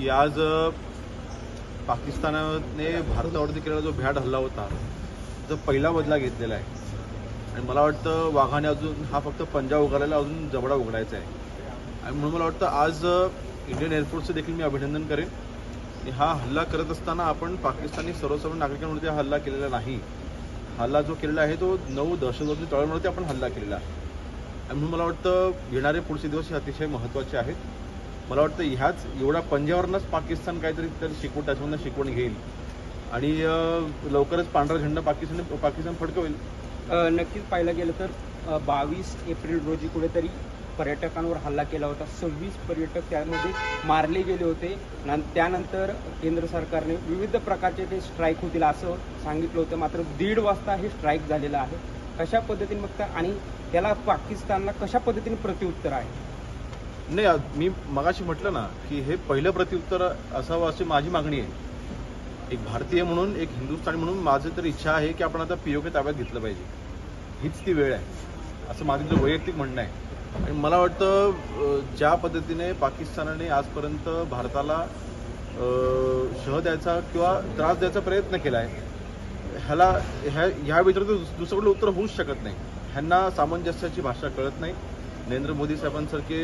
की आज पाकिस्तानने पाकिस्तानाने भारतावरती केलेला जो भ्याड हल्ला होता तो पहिला बदला घेतलेला आहे. आणि मला वाटतं वाघाने अजून हा फक्त पंजा उघडायला अजून जबडा उघडायचा आहे. आणि म्हणून मला वाटतं आज इंडियन एअरफोर्सचं देखील मी अभिनंदन करेन. आणि हा हल्ला करत असताना आपण पाकिस्तानी सर्वसामान्य नागरिकांवरती हा हल्ला केलेला नाही. हल्ला जो केलेला आहे तो नऊ दहशतवादी तळांवरती आपण हल्ला केलेला आहे. आणि म्हणून मला वाटतं येणारे पुढचे दिवस हे अतिशय महत्त्वाचे आहेत. मला वाटतं ह्याच एवढ्या पंजावरनंच पाकिस्तान काहीतरी तर शिकवून त्याच्यामधनं शिकवण घेईल. आणि लवकरच पांढरा झेंडा पाकिस्तान पाकिस्तान फडकवेल. नक्कीच पाहायला गेलं तर बावीस एप्रिल रोजी कुठेतरी पर्यटकांवर हल्ला केला होता. सव्वीस पर्यटक त्यामध्ये मारले गेले होते. त्यानंतर केंद्र सरकारने विविध प्रकारचे ते स्ट्राईक होतील असं सांगितलं होतं. मात्र दीड वाजता हे स्ट्राईक झालेलं आहे. कशा पद्धतीने बघता आणि त्याला पाकिस्तानला कशा पद्धतीने प्रत्युत्तर आहे? नाही मी मगाशी म्हटलं ना की हे पहिलं प्रत्युत्तर असावं अशी माझी मागणी आहे. एक भारतीय म्हणून एक हिंदुस्थानी म्हणून माझी तर इच्छा आहे की आपण आता पीओके ताब्यात घेतलं पाहिजे. हीच ती वेळ आहे. असं माझं तुझं वैयक्तिक म्हणणं आहे. आणि मला वाटतं ज्या पद्धतीने पाकिस्तानाने आजपर्यंत भारताला शह द्यायचा किंवा त्रास द्यायचा प्रयत्न केला आहे ह्याला ह्या ह्या व्यतिरिक्त दुसरं कुठलं उत्तर होऊच शकत नाही. ह्यांना सामंजस्याची भाषा कळत नाही. नरेंद्र मोदी साहेबांसारखे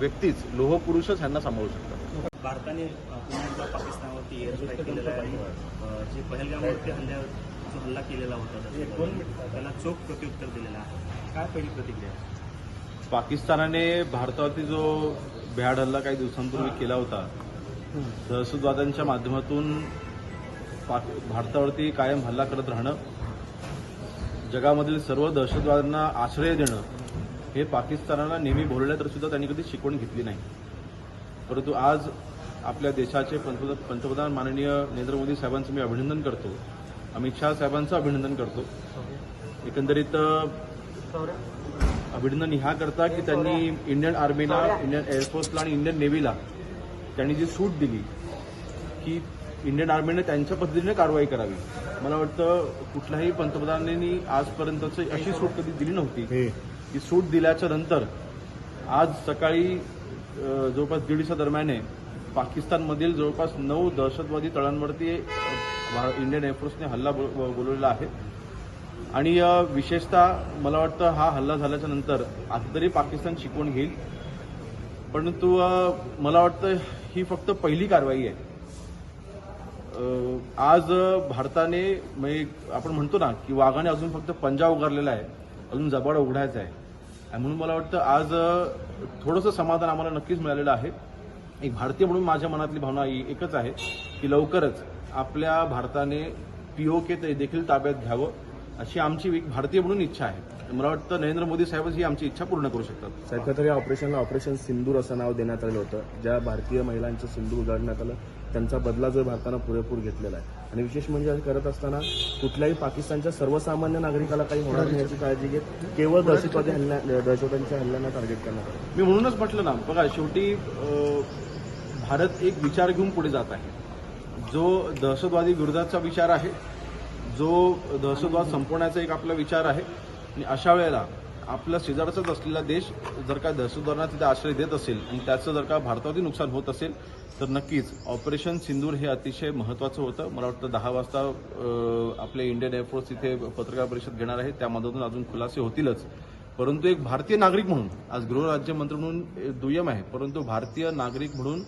व्यक्तीच लोहपुरुषच ह्यांना सांभाळू शकतात. भारताने पुन्हा पाकिस्तानावरती एअर स्ट्राईक केलेला आहे. जे पहलगामवरती हल्ल्या जो हल्ला केलेला होता दहशतवाद्यांनी, त्याला चोख प्रत्युत्तर दिलेलं आहे. काय पहिली प्रतिक्रिया? पाकिस्तानाने भारतावरती जो भ्याड हल्ला काही दिवसांपूर्वी केला होता दहशतवाद्यांच्या माध्यमातून भारतावरती कायम हल्ला करत राहणं जगामधील सर्व दहशतवाद्यांना आश्रय देणं हे पाकिस्तानाला नेहमी बोललं तर सुद्धा त्यांनी कधी शिकवण घेतली नाही. परंतु आज आपल्या देशाचे पंतप्रधान पंतप्रधान माननीय नरेंद्र मोदी साहेबांचं मी अभिनंदन करतो. अमित शहा साहेबांचं अभिनंदन करतो. एकंदरीत अभिनंदन ह्या करता की त्यांनी इंडियन आर्मीला इंडियन एअरफोर्सला आणि इंडियन नेव्हीला त्यांनी जी सूट दिली की इंडियन आर्मीने त्यांच्या पद्धतीने कारवाई करावी. मला वाटतं कुठल्याही पंतप्रधानांनी आजपर्यंतच अशी सूट कधी दिली नव्हती. की सूट दिल्याच्या नंतर आज सकाळी जवळपास दीडच्या दरम्याने पाकिस्तानमधील जवळपास नऊ दहशतवादी तळांवरती भा- इंडियन एअरफोर्सने हल्ला बोलवलेला आहे. आणि विशेषतः मला वाटतं हा हल्ला झाल्याच्यानंतर आता तरी पाकिस्तान शिकवून घेईल. परंतु मला वाटतं ही फक्त पहिली कारवाई आहे. आज भारताने म्हणजे आपण म्हणतो ना की वाघाने अजून फक्त पंजा उगारलेला आहे. अजून जबाड उघडायचा आहे. आणि म्हणून मला वाटतं आज थोडंसं समाधान आम्हाला नक्कीच मिळालेलं आहे. एक भारतीय म्हणून माझ्या मनातली भावना ही एकच आहे की लवकरच आपल्या भारताने पीओके ते देखील ताब्यात घ्यावं अशी आमची एक भारतीय म्हणून इच्छा आहे. मला वाटतं नरेंद्र मोदी साहेबच ही आमची इच्छा पूर्ण करू शकतात. सारखं या ऑपरेशनला ऑपरेशन सिंदूर असं नाव देण्यात आलं होतं. ज्या भारतीय महिलांचं सिंदूर उघडण्यात आलं त्यांचा बदला जर भारतानं पुरेपूर घेतलेला आहे आणि विशेष म्हणजे करत असताना कुठल्याही पाकिस्तानच्या सर्वसामान्य नागरिकाला काही होणार नाही याची काळजी घेत केवळ दहशतवादी हल्ल्या दहशतवाद्यांच्या हल्ल्यांना टार्गेट करणार मी म्हणूनच म्हटलं ना बघा शेवटी भारत एक विचार घेऊन पुढे जात आहे. जो दहशतवादी विरोधाचा विचार आहे जो दहशतवाद संपवण्याचा एक आपला विचार आहे आणि अशा वेळेला आपला शेजारचाच असलेला देश जर का दहशतवादांना तिथे आश्रय देत असेल आणि त्याचं जर का भारतावरती नुकसान होत असेल तर नक्कीच ऑपरेशन सिंदूर हे अतिशय महत्त्वाचं होतं. मला वाटतं दहा वाजता आपले इंडियन एअरफोर्स इथे पत्रकार परिषद घेणार आहे. त्यामधून अजून खुलासे होतीलच. परंतु एक भारतीय नागरिक म्हणून आज गृहराज्यमंत्री म्हणून दुय्यम आहे परंतु भारतीय नागरिक म्हणून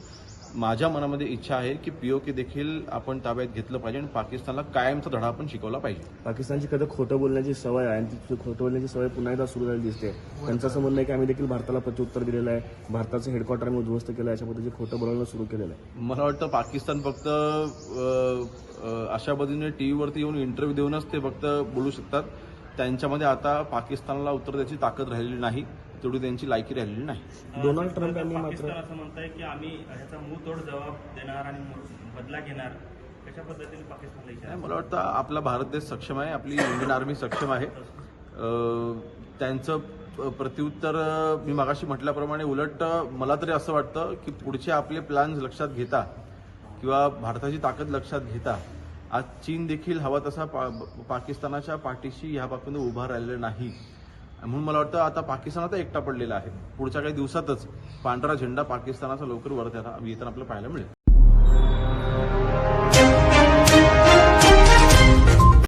माझ्या मनामध्ये इच्छा आहे की पीओके देखील आपण ताब्यात घेतलं पाहिजे आणि पाकिस्तानला कायमचा धडा आपण शिकवला पाहिजे. पाकिस्तानची कधी खोटं बोलण्याची सवय आहे आणि ती खोटं बोलण्याची सवय पुन्हा एकदा सुरू झाली दिसते. त्यांचं असं म्हणणं आहे की आम्ही देखील भारताला प्रत्युत्तर दिलेलं आहे. भारताचं हेडक्वार्टर आम्ही उद्ध्वस्त केलं आहे. अशा पद्धतीचे खोटं बोलायला सुरू केलेलं आहे. मला वाटतं पाकिस्तान फक्त अशा पद्धतीने टीव्हीवरती येऊन इंटरव्ह्यू देऊनच ते फक्त बोलू शकतात. त्यांच्यामध्ये आता पाकिस्तानला उत्तर द्यायची ताकद राहिलेली नाही. तेवढी त्यांची लायकी राहिलेली नाही. डोनाल्ड ट्रम्प यांनी मात्र पाकिस्तान असं म्हणतंय की आम्ही ह्याचा मुंहतोड जबाब देणार आणि बदला घेणार. कशा पद्धतीने पाकिस्तानला मला वाटतं आपला भारत देश सक्षम आहे आपली इंडियन आर्मी सक्षम आहे. अ, त्यांचं प्रत्युत्तर मी मागाशी म्हटल्याप्रमाणे उलट मला तरी असं वाटतं की पुढचे आपले प्लॅन्स लक्षात घेता किंवा भारताची ताकद लक्षात घेता आज चीन देखील हवा तसा पा पाकिस्तानाच्या पाठीशी ह्या बाबतीत उभा राहिलेला नाही. म्हणून मला वाटतं आता पाकिस्तान आता एकटा पडलेला आहे. पुढच्या काही दिवसातच पांढरा झेंडा पाकिस्तानाचा लवकर वर येताना येताना आपल्याला पाहायला मिळेल.